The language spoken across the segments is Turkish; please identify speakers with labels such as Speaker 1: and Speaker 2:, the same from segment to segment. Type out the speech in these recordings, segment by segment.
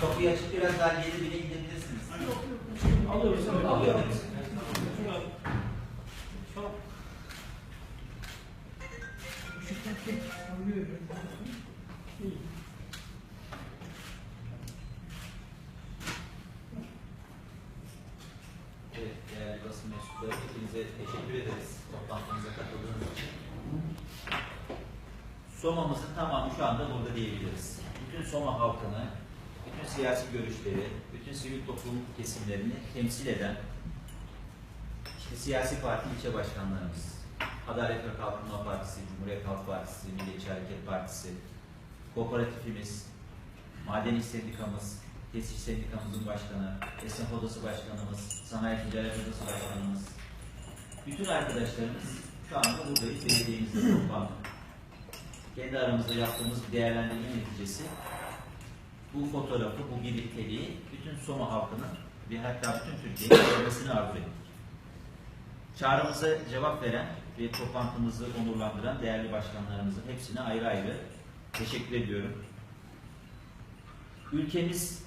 Speaker 1: Kapıyı açıp biraz daha geri bile gidebilirsiniz.
Speaker 2: Alıyoruz.
Speaker 1: Alıyoruz. Evet, değerli basın mensupları, hepinize teşekkür ederiz toplantımıza katıldığınız için. Soma'mızın tamamı şu anda burada diyebiliriz. Bütün Soma halkını, bütün siyasi görüşleri, bütün sivil toplum kesimlerini temsil eden işte siyasi parti ilçe başkanlarımız, Adalet ve Kalkınma Partisi, Cumhuriyet Halk Partisi, Milliyetçi Hareket Partisi, kooperatifimiz, Maden İş Sendikamız, Tesis Sendikamızın başkanı, Esnaf Odası Başkanımız, Sanayi Ticaret Odası Başkanımız, bütün arkadaşlarımız şu anda buradayız, belediyemizde toplandık. Kendi aramızda yaptığımız bir değerlendirme neticesi bu fotoğrafı, bu birlikteliği bütün Soma halkının ve hatta bütün Türkiye'nin görmesini arzu ettik. Çağrımıza cevap veren ve toplantımızı onurlandıran değerli başkanlarımızın hepsine ayrı ayrı teşekkür ediyorum. Ülkemiz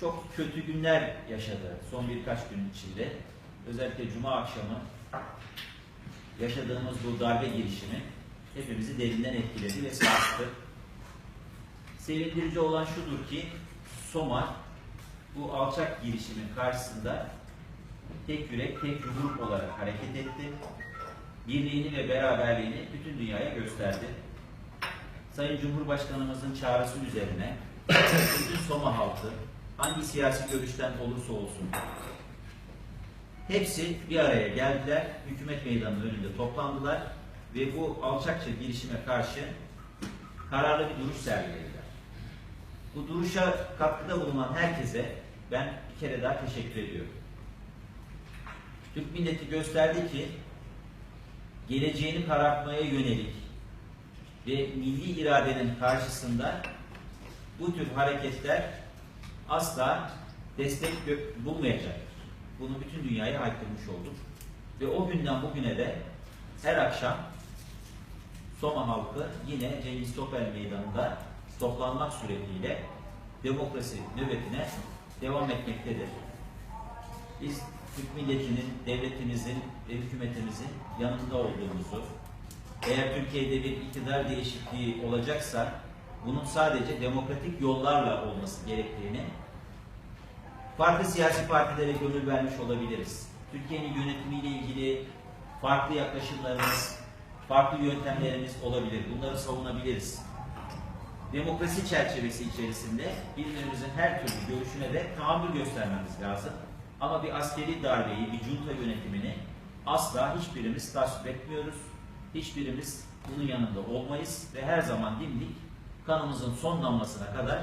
Speaker 1: çok kötü günler yaşadı son birkaç gün içinde. Özellikle Cuma akşamı yaşadığımız bu darbe girişimi hepimizi derinden etkiledi ve sarstı. Sevindirici olan şudur ki Soma bu alçak girişimin karşısında tek yürek, tek yumruk olarak hareket etti. Birliğini ve beraberliğini bütün dünyaya gösterdi. Sayın Cumhurbaşkanımızın çağrısı üzerine bütün Soma halkı hangi siyasi görüşten olursa olsun hepsi bir araya geldiler. Hükümet meydanının önünde toplandılar ve bu alçakça girişime karşı kararlı bir duruş sergilediler. Bu duruşa katkıda bulunan herkese ben bir kere daha teşekkür ediyorum. Türk milleti gösterdi ki geleceğini karartmaya yönelik ve milli iradenin karşısında bu tür hareketler asla destek bulmayacaktır. Bunu bütün dünyaya haykırmış olduk. Ve o günden bugüne de her akşam Soma halkı yine Cengiz Topel Meydanı'nda toplanmak suretiyle demokrasi nöbetine devam etmektedir. Biz Türk milletinin, devletimizin ve hükümetimizin yanında olduğumuzu, eğer Türkiye'de bir iktidar değişikliği olacaksa bunun sadece demokratik yollarla olması gerektiğini farklı siyasi partilere gönül vermiş olabiliriz. Türkiye'nin yönetimiyle ilgili farklı yaklaşımlarımız, farklı yöntemlerimiz olabilir. Bunları savunabiliriz. Demokrasi çerçevesi içerisinde birbirimizin her türlü görüşüne de tahammül göstermemiz lazım. Ama bir askeri darbeyi, bir junta yönetimini asla hiçbirimiz tasvip etmiyoruz. Hiçbirimiz bunun yanında olmayız ve her zaman dimdik kanımızın son damlasına kadar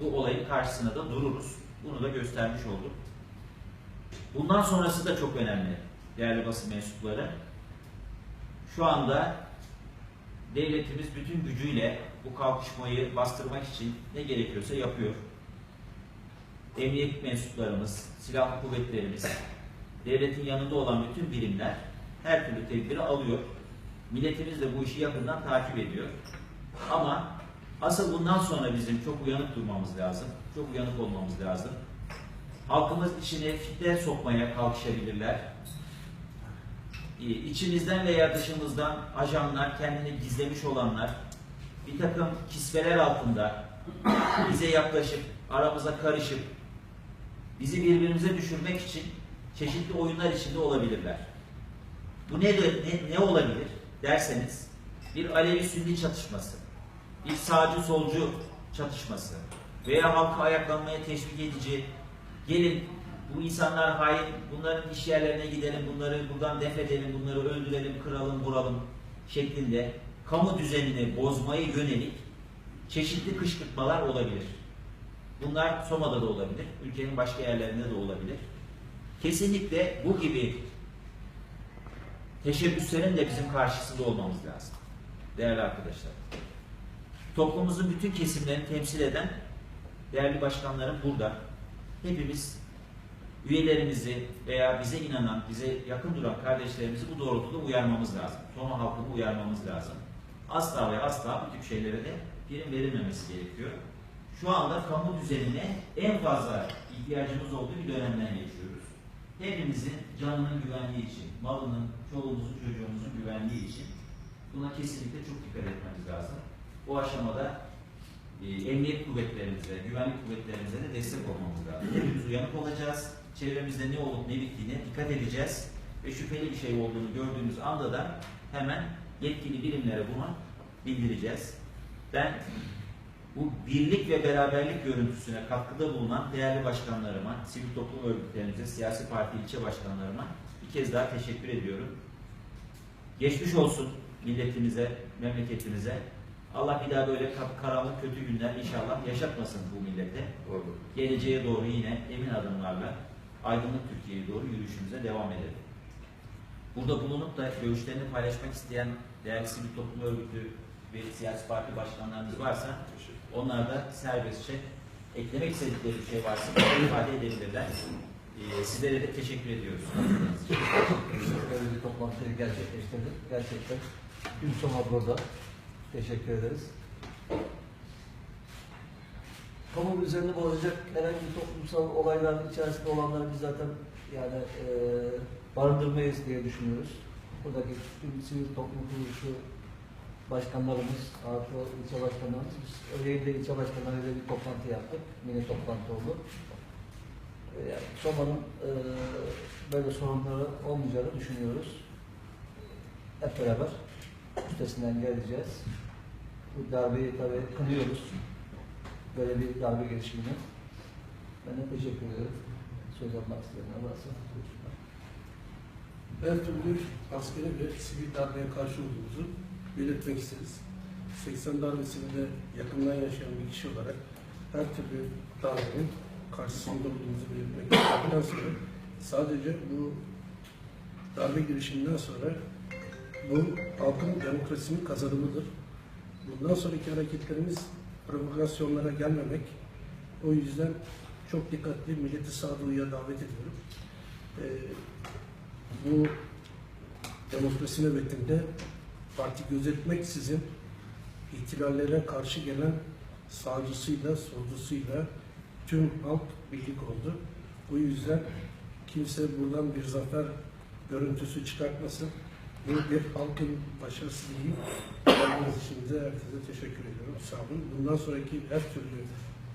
Speaker 1: bu olayın karşısına da dururuz. Bunu da göstermiş olduk. Bundan sonrası da çok önemli değerli basın mensupları. Şu anda devletimiz bütün gücüyle bu kalkışmayı bastırmak için ne gerekiyorsa yapıyor. Emniyet mensuplarımız, silahlı kuvvetlerimiz, devletin yanında olan bütün birimler her türlü tedbiri alıyor. Milletimiz de bu işi yakından takip ediyor. Ama asıl bundan sonra bizim çok uyanık durmamız lazım. Çok uyanık olmamız lazım. Halkımız içine fitne sokmaya kalkışabilirler. İçimizden veya dışımızdan ajanlar, kendini gizlemiş olanlar, bir takım kisveler altında bize yaklaşıp, aramıza karışıp, bizi birbirimize düşürmek için çeşitli oyunlar içinde olabilirler. Bu ne, ne, ne olabilir derseniz, bir Alevi-Sünni çatışması, bir sağcı-solcu çatışması veya halkı ayaklanmaya teşvik edici, gelin bu insanlar hain, bunların iş yerlerine gidelim, bunları buradan def edelim, bunları öldürelim, kıralım, vuralım şeklinde kamu düzenini bozmaya yönelik çeşitli kışkırtmalar olabilir. Bunlar Soma'da da olabilir, ülkenin başka yerlerinde de olabilir. Kesinlikle bu gibi teşebbüslerin de bizim karşısında olmamız lazım. Değerli arkadaşlar. Toplumumuzun bütün kesimlerini temsil eden değerli başkanlarım burada. Hepimiz üyelerimizi veya bize inanan, bize yakın duran kardeşlerimizi bu doğrultuda uyarmamız lazım. Soma halkını uyarmamız lazım. Asla ve asla bu tip şeylere de prim verilmemesi gerekiyor. şu anda kamu düzenine en fazla ihtiyacımız olduğu bir dönemden geçiyoruz. Hepimizin canının güvenliği için, malının, çoluğumuzun, çocuğumuzun güvenliği için buna kesinlikle çok dikkat etmemiz lazım. Bu aşamada e, emniyet kuvvetlerimize, güvenlik kuvvetlerimize de destek olmamız lazım. Hepimiz uyanık olacağız. Çevremizde ne olup ne bittiğine dikkat edeceğiz. Ve şüpheli bir şey olduğunu gördüğümüz anda da hemen yetkili birimlere bunu bildireceğiz. Ben bu birlik ve beraberlik görüntüsüne katkıda bulunan değerli başkanlarıma, sivil toplum örgütlerimize, siyasi parti ilçe başkanlarıma bir kez daha teşekkür ediyorum. Geçmiş olsun milletimize, memleketimize. Allah bir daha böyle karanlık kötü günler inşallah yaşatmasın bu millete.
Speaker 2: Doğru.
Speaker 1: Geleceğe doğru yine emin adımlarla aydınlık Türkiye'ye doğru yürüyüşümüze devam edelim. Burada bulunup da görüşlerini paylaşmak isteyen değerli sivil toplum örgütü ve siyasi parti başkanlarımız varsa onlar da serbestçe eklemek istedikleri bir şey varsa ifade edebilirler. Ee, sizlere de teşekkür ediyoruz.
Speaker 2: Böyle bir toplantıyı gerçekleştirdik. Gerçekten gün sonu burada. Teşekkür ederiz. Kamu üzerine bozacak herhangi bir toplumsal olaylar içerisinde olanları biz zaten yani e, barındırmayız diye düşünüyoruz. Buradaki tüm sivil toplum kuruluşu başkanlarımız, artı ilçe başkanlarımız, biz öyle de ilçe başkanlarıyla bir toplantı yaptık. Mini toplantı oldu. E, Yani Soma'nın e, böyle sorunları olmayacağını düşünüyoruz. Hep beraber üstesinden geleceğiz. Bu darbeyi tabii kınıyoruz. Böyle bir darbe girişimine. Ben de teşekkür ederim. Söz almak isteyenler varsa buyursunlar.
Speaker 3: Her türlü askeri ve sivil darbeye karşı olduğumuzu belirtmek isteriz. 80 darbesini de yakından yaşayan bir kişi olarak her türlü darbenin karşısında olduğumuzu belirtmek istedikten sonra sadece bu darbe girişiminden sonra bu halkın demokrasinin kazanımıdır. Bundan sonraki hareketlerimiz provokasyonlara gelmemek. O yüzden çok dikkatli milleti sağduyuya davet ediyorum. Ee, bu demokrasi nöbetinde parti gözetmeksizin ihtilallere karşı gelen sağcısıyla, solcusuyla tüm halk birlik oldu. Bu yüzden kimse buradan bir zafer görüntüsü çıkartmasın. Bu bir halkın başarısı değil. Geldiğiniz için de herkese teşekkür ediyorum. Sağ olun. Bundan sonraki her türlü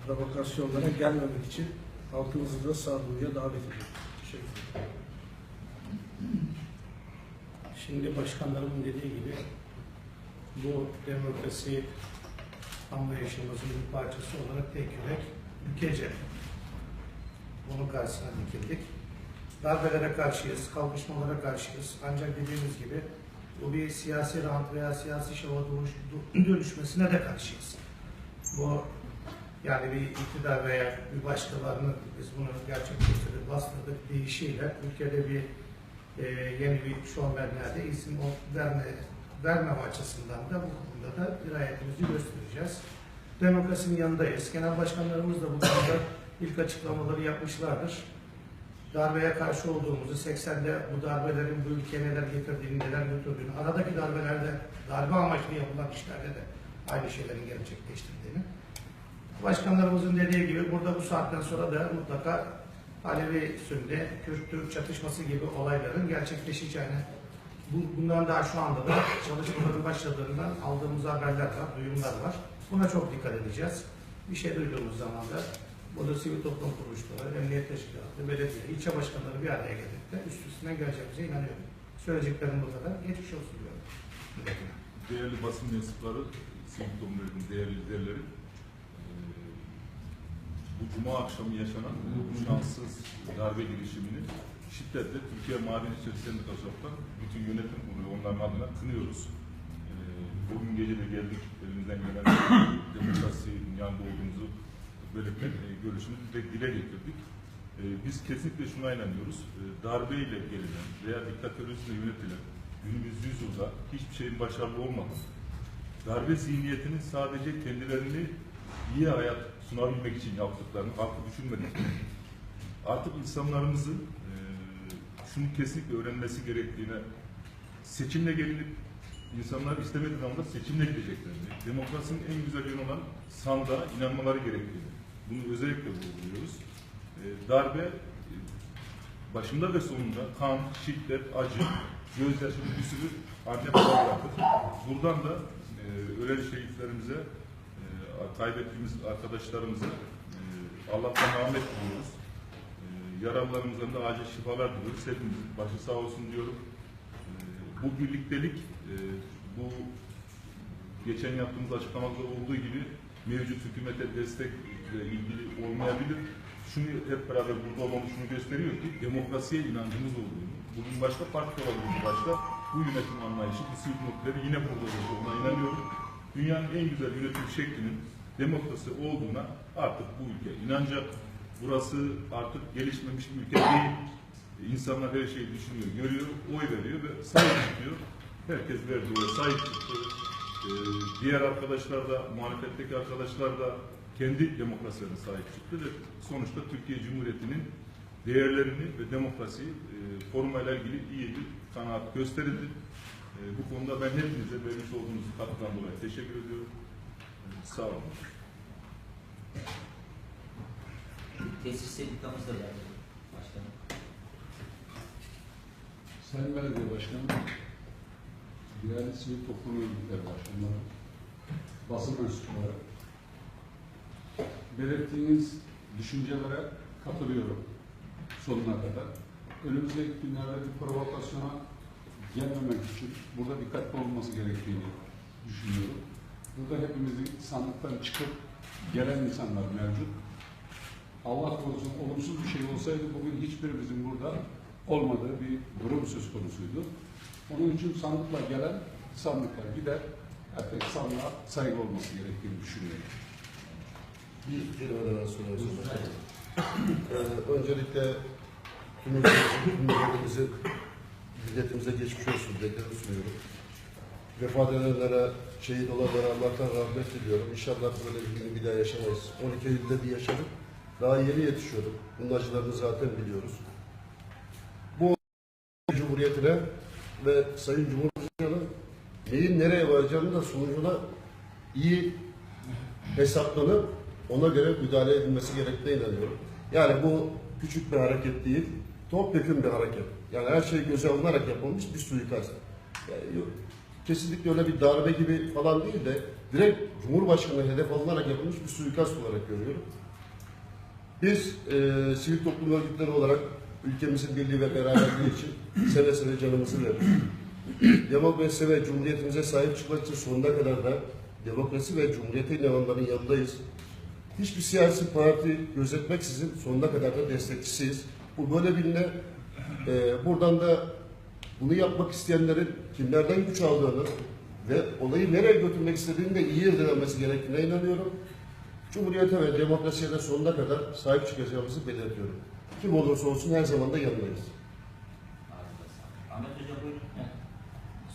Speaker 3: provokasyonlara gelmemek için halkımızı da sağduyuya davet ediyorum. Teşekkür ederim.
Speaker 4: Şimdi başkanlarımın dediği gibi bu demokrasi anlayışımızın bir parçası olarak tek yürek ülkece bunun karşısına dikildik. Darbelere karşıyız, kalkışmalara karşıyız. Ancak dediğimiz gibi bu bir siyasi rant veya siyasi şova dönüş- dönüşmesine de karşıyız. Bu yani bir iktidar veya bir başkalarının biz bunu gerçekleştirdik, bastırdık deyişiyle ülkede bir e, yeni bir şovmenlerde isim o- verme, vermeme açısından da bu konuda da dirayetimizi göstereceğiz. Demokrasinin yanındayız. Genel başkanlarımız da bu konuda ilk açıklamaları yapmışlardır. Darbeye karşı olduğumuzu, 80'de bu darbelerin bu ülkeye neler getirdiğini, neler götürdüğünü, aradaki darbelerde, darbe amaçlı yapılan işlerde de aynı şeylerin gerçekleştirdiğini. Başkanlarımızın dediği gibi burada bu saatten sonra da mutlaka Alevi Sünni, Kürt-Türk çatışması gibi olayların gerçekleşeceğini, bu- bundan daha şu anda da çalışmaların başladığından aldığımız haberler var, duyumlar var. Buna çok dikkat edeceğiz. Bir şey duyduğumuz zaman da burada sivil toplum kuruluşları, emniyet teşkilatı, belediye, ilçe başkanları bir araya gelip de üst üstüne geleceğimize inanıyorum. Söyleyeceklerim bu kadar. Geçmiş olsun diyorum.
Speaker 5: değerli basın mensupları, sivil toplum değerli liderleri, bu cuma akşamı yaşanan bu şanssız darbe girişimini şiddetle Türkiye Maden İşleri Sendikası bütün yönetim kurulu onların adına kınıyoruz. Eee, bugün gece de geldik, elimizden gelen demokrasinin yanında olduğumuzu belirtmek e, görüşünü direkt dile getirdik. Eee, biz kesinlikle şuna inanıyoruz. Eee, darbeyle gelinen veya diktatörlüğüyle yönetilen günümüz yüzyılda hiçbir şeyin başarılı olmadığı, darbe zihniyetinin sadece kendilerini iyi hayat sunabilmek için yaptıklarını farklı düşünmedik. Artık insanlarımızın eee şunu kesinlikle öğrenmesi gerektiğine seçimle gelinip insanlar istemediği zaman da seçimle gideceklerini, demokrasinin en güzel yönü olan sandığa inanmaları gerektiğini, bunu özellikle vurguluyoruz. E, darbe e, başında ve sonunda kan, şiddet, acı, gözyaşı bir sürü anne baba bırakır. Buradan da e, ölen şehitlerimize, e, kaybettiğimiz arkadaşlarımıza e, Allah'tan rahmet diliyoruz. E, yaralılarımızdan da acil şifalar diliyoruz. Hepimizin başı sağ olsun diyorum. E, bu birliktelik, bu geçen yaptığımız açıklamada olduğu gibi mevcut hükümete destekle ilgili olmayabilir. Şunu hep beraber burada olmamız şunu gösteriyor ki demokrasiye inancımız olduğunu, bugün başka parti olabilir başka, bu yönetim anlayışı, bu sivil noktaları yine burada olduğuna inanıyorum. Dünyanın en güzel yönetim şeklinin demokrasi olduğuna artık bu ülke inanacak. Burası artık gelişmemiş bir ülke değil. İnsanlar her şeyi düşünüyor, görüyor, oy veriyor ve sahip çıkıyor. Herkes verdiği sahip çıktı. Ee, diğer arkadaşlar da, muhalefetteki arkadaşlar da kendi demokrasilerine sahip çıktı ve sonuçta Türkiye Cumhuriyeti'nin değerlerini ve demokrasiyi e, korumayla ilgili iyi bir kanaat gösterildi. E, bu konuda ben hepinize vermiş olduğunuz katkıdan dolayı teşekkür ediyorum. E, sağ olun.
Speaker 1: Tesis sendikamız da geldi başkanım.
Speaker 6: Sayın Belediye Başkanım, Diyanet Sivil Toplum Örgütleri Başkanları, basın mensupları, belirttiğiniz düşüncelere katılıyorum sonuna kadar. Önümüzdeki günlerde bir provokasyona gelmemek için burada dikkatli olması gerektiğini düşünüyorum. Burada hepimizin sandıktan çıkıp gelen insanlar mevcut. Allah korusun olumsuz bir şey olsaydı bugün hiçbirimizin burada olmadığı bir durum söz konusuydu. Onun için sandıkla gelen sandıkla gider. Herkes sandığa saygı olması gerektiğini düşünüyorum.
Speaker 7: Bir kelime daha sorarım. Ee, öncelikle tüm milletimizi, milletimize geçmiş olsun dileklerimi sunuyorum. Vefat edenlere, şehit olanlara Allah'tan rahmet diliyorum. İnşallah böyle bir günü bir daha yaşamayız. 12 Eylül'de bir yaşadık. Daha yeni yetişiyorduk. Bunun acılarını zaten biliyoruz. Bu Cumhuriyetine ve Sayın Cumhurbaşkanı'nın neyin nereye varacağını da sonucuna iyi hesaplanıp ona göre müdahale edilmesi gerektiğine inanıyorum. Yani bu küçük bir hareket değil, topyekun bir hareket. Yani her şey göze alınarak yapılmış bir suikast. Yani yok, kesinlikle öyle bir darbe gibi falan değil de direkt Cumhurbaşkanı hedef alınarak yapılmış bir suikast olarak görüyorum. Biz e, sivil toplum örgütleri olarak ülkemizin birliği ve beraberliği için seve seve canımızı verdik. Demokrasi ve cumhuriyetimize sahip çıkmak için sonuna kadar da demokrasi ve cumhuriyete inananların yanındayız. Hiçbir siyasi parti gözetmeksizin sonuna kadar da destekçisiyiz. Bu böyle biline e, buradan da bunu yapmak isteyenlerin kimlerden güç aldığını ve olayı nereye götürmek istediğini de iyi irdelenmesi gerektiğine inanıyorum. Cumhuriyete ve demokrasiye de sonuna kadar sahip çıkacağımızı belirtiyorum. Kim olursa olsun her zaman da yanındayız.
Speaker 1: Ahmet Hocam buyurun.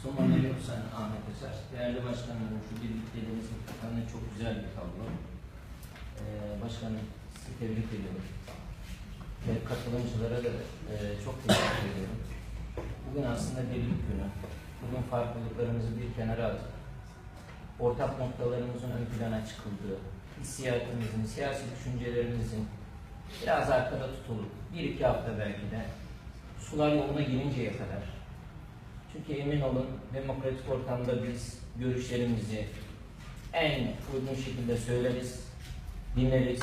Speaker 8: Son bana yoksa Ahmet Eser. Değerli başkanlarım şu birlikteliğimiz hakikaten çok güzel bir tablo. Ee, başkanım sizi tebrik ediyorum. Katılımcılara da e, çok teşekkür ediyorum. Bugün aslında birlik günü. Bugün farklılıklarımızı bir kenara atıp ortak noktalarımızın ön plana çıkıldığı, hissiyatımızın, siyasi düşüncelerimizin biraz arkada tutulup bir iki hafta belki de sular yoluna girinceye kadar çünkü emin olun demokratik ortamda biz görüşlerimizi en uygun şekilde söyleriz, dinleriz,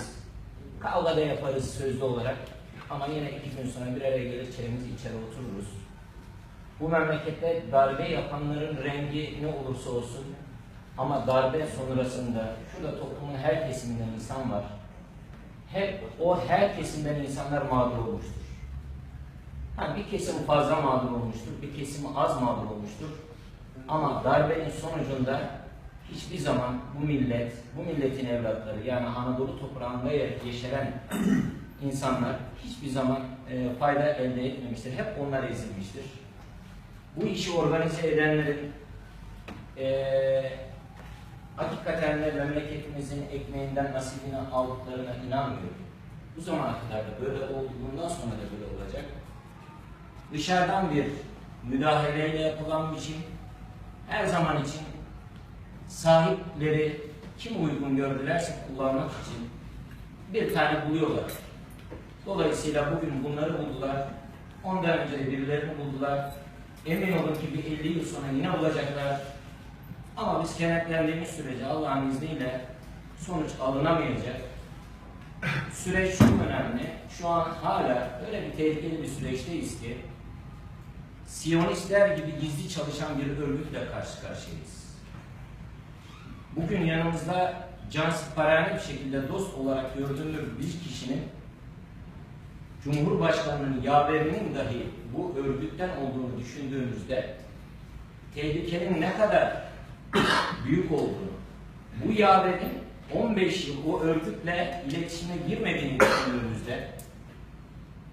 Speaker 8: kavga da yaparız sözlü olarak ama yine iki gün sonra bir araya gelir çenemizi içeri otururuz. Bu memlekette darbe yapanların rengi ne olursa olsun ama darbe sonrasında şurada toplumun her kesiminden insan var. Hep o her kesimden insanlar mağdur olmuştur. Ha, bir kesim fazla mağdur olmuştur, bir kesim az mağdur olmuştur. Ama darbenin sonucunda hiçbir zaman bu millet, bu milletin evlatları yani Anadolu toprağında yeşeren insanlar hiçbir zaman e, fayda elde etmemiştir. Hep onlar ezilmiştir. Bu işi organize edenlerin e, hakikaten de memleketimizin ekmeğinden nasibini aldıklarına inanmıyorum. Bu zamana kadar da böyle oldu, bundan sonra da böyle olacak dışarıdan bir müdahaleyle yapılan bir şey her zaman için sahipleri kim uygun gördülerse kullanmak için bir tane buluyorlar. Dolayısıyla bugün bunları buldular. Ondan önce de birilerini buldular. Emin olun ki bir 50 yıl sonra yine bulacaklar. Ama biz kenetlendiğimiz sürece Allah'ın izniyle sonuç alınamayacak. Süreç çok önemli. Şu an hala öyle bir tehlikeli bir süreçteyiz ki Siyonistler gibi gizli çalışan bir örgütle karşı karşıyayız. Bugün yanımızda cansıparane bir şekilde dost olarak gördüğümüz bir kişinin Cumhurbaşkanının yaverinin dahi bu örgütten olduğunu düşündüğümüzde tehlikenin ne kadar büyük olduğunu, bu yaverin 15 yıl o örgütle iletişime girmediğini düşündüğümüzde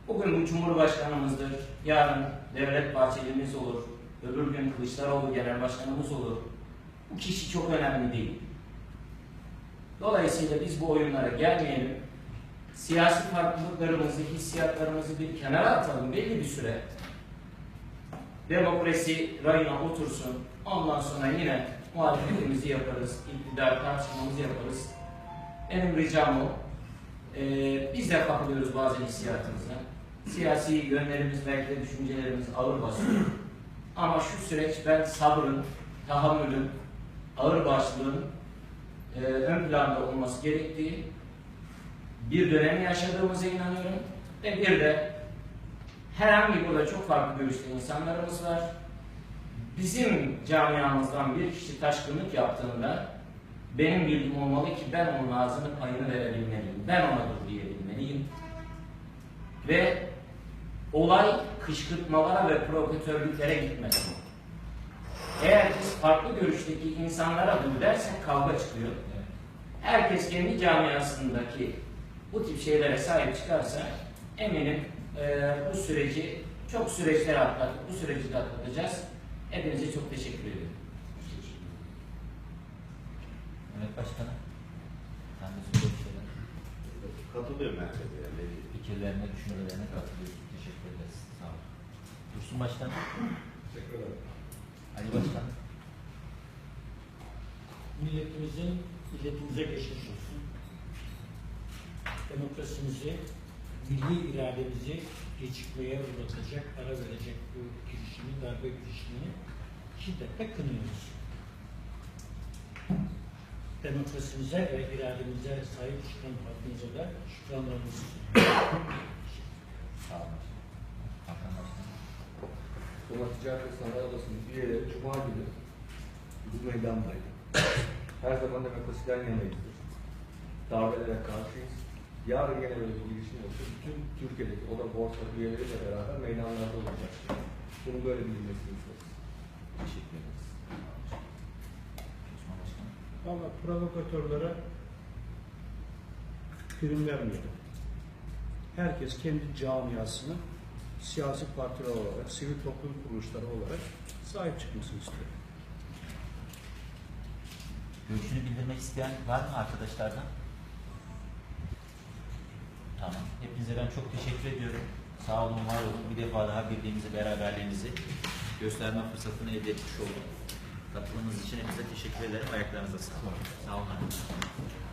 Speaker 8: bugün bu Cumhurbaşkanımızdır, yarın Devlet Bahçeli'miz olur, öbür gün Kılıçdaroğlu Genel Başkanımız olur. Bu kişi çok önemli değil. Dolayısıyla biz bu oyunlara gelmeyelim. Siyasi farklılıklarımızı, hissiyatlarımızı bir kenara atalım belli bir süre. Demokrasi rayına otursun. Ondan sonra yine muhalefetimizi yaparız, iktidar tartışmamızı yaparız. Benim ricam o. Ee, biz de kapılıyoruz bazen hissiyatımıza. Siyasi yönlerimiz, belki de düşüncelerimiz ağır basıyor. Ama şu süreç ben sabrın, tahammülün, ağır başlığın e, ön planda olması gerektiği bir dönemi yaşadığımıza inanıyorum. Ve bir de herhangi burada çok farklı görüşte insanlarımız var. Bizim camiamızdan bir kişi taşkınlık yaptığında benim bilgim olmalı ki ben onun ağzını payını verebilmeliyim. Ben ona dur diyebilmeliyim. Ve olay kışkırtmalara ve provokatörlüklere gitmez. Eğer biz farklı görüşteki insanlara dur dersek kavga çıkıyor. Herkes kendi camiasındaki bu tip şeylere sahip çıkarsa eminim e, bu süreci çok süreçler atlattık. Bu süreci de atlatacağız. Hepinize çok teşekkür ediyorum.
Speaker 1: Evet başkanım. Sen de şeyler.
Speaker 7: Katılıyorum herkese. Yani.
Speaker 1: Fikirlerine, düşüncelerine katılıyorsun. Teşekkür ederiz. Sağ ol. Dursun Başkanım.
Speaker 7: Teşekkür ederim.
Speaker 1: Ali Başkanım.
Speaker 9: milletimizin milletimize geçmiş olsun. Demokrasimizi, milli irademizi geçikmeye uğratacak, ara verecek bu girişimi, darbe girişimini şiddetle kınıyoruz. Demokrasimize ve irademize sahip çıkan halkımıza da şükranlarımızı sunuyoruz.
Speaker 1: Sağ olun.
Speaker 2: Sokak Ticaret ve Sanayi Odası'nın üyeleri Cuma günü bu meydandaydı. Her zaman demokrasiden yanayızdır. Darbelere karşıyız. Yarın yine böyle bir girişim olsa bütün Türkiye'deki oda borsa üyeleriyle beraber meydanlarda olacaktır. Bunu böyle bilinmesini isteriz.
Speaker 1: Teşekkür ederiz.
Speaker 4: Valla provokatörlere prim vermeyelim. Herkes kendi camiasını siyasi partiler olarak, sivil toplum kuruluşları olarak sahip çıkmasını istiyor.
Speaker 1: Görüşünü bildirmek isteyen var mı arkadaşlardan? Tamam. Hepinize ben çok teşekkür ediyorum. Sağ olun, var olun. Bir defa daha birliğimizi, beraberliğimizi gösterme fırsatını elde etmiş olduk. Katılımınız için hepinize teşekkür ederim. Ayaklarınıza sağlık. Sağ olun. arkadaşlar.